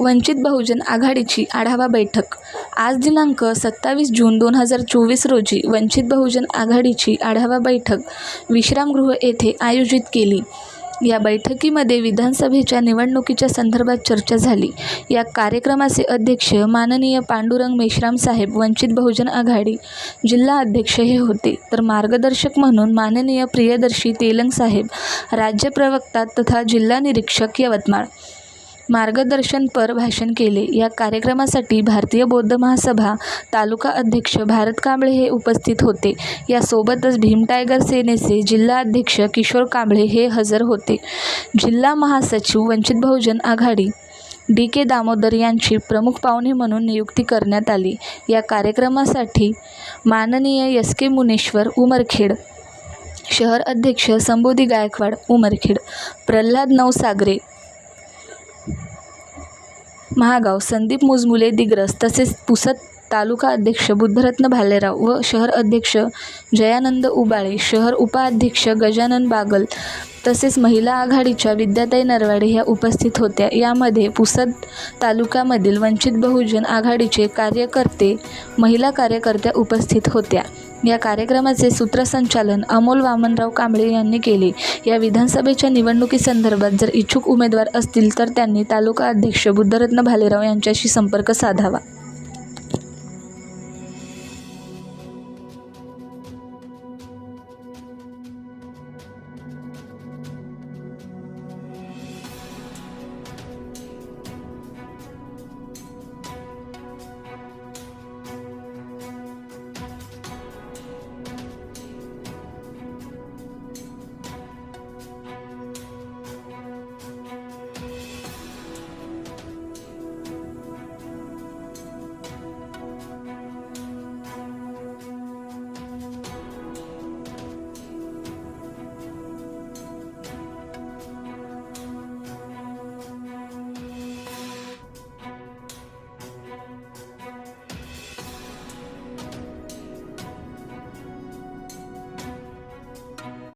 वंचित बहुजन आघाडीची आढावा बैठक. आज दिनांक सत्तावीस जून दोन हजार चोवीस रोजी वंचित बहुजन आघाडीची आढावा बैठक विश्रामगृह येथे आयोजित केली. या बैठकीमध्ये विधानसभेच्या निवडणुकीच्या संदर्भात चर्चा झाली. या कार्यक्रमाचे अध्यक्ष माननीय पांडुरंग मेश्राम साहेब वंचित बहुजन आघाडी जिल्हा अध्यक्ष हे होते. तर मार्गदर्शक म्हणून माननीय प्रियदर्शी तेलंग साहेब राज्य प्रवक्ता तथा जिल्हा निरीक्षक यवतमाळ. मार्गदर्शनपर भाषण केले. या कार्यक्रमासाठी भारतीय बौद्ध महासभा तालुका अध्यक्ष भारत कांबळे हे उपस्थित होते. यासोबतच भीम टायगर सेनेचे जिल्हा अध्यक्ष किशोर कांबळे हे हजर होते. जिल्हा महासचिव वंचित बहुजन आघाडी डी के दामोदर यांची प्रमुख पाहुणे म्हणून नियुक्ती करण्यात आली. या कार्यक्रमासाठी माननीय एस के मुनेश्वर उमरखेड शहर अध्यक्ष संबोधी गायकवाड उमरखेड प्रल्हाद नवसागरे महागाव संदीप मुजमुले दिग्रस तसेच पुसद तालुका अध्यक्ष बुद्धरत्न भालेराव व शहर अध्यक्ष जयानंद उबाळे शहर उपाध्यक्ष गजानन बागल तसेच महिला आघाडीच्या विद्याताई नरवाडे ह्या उपस्थित होत्या. यामध्ये पुसद तालुक्यामधील वंचित बहुजन आघाडीचे कार्यकर्ते महिला कार्यकर्त्या उपस्थित होत्या. या कार्यक्रमाचे सूत्रसंचालन अमोल वामनराव कांबळे यांनी केले. या विधानसभेच्या निवडणुकीसंदर्भात जर इच्छुक उमेदवार असतील तर त्यांनी तालुका अध्यक्ष बुद्धरत्न भालेराव यांच्याशी संपर्क साधावा.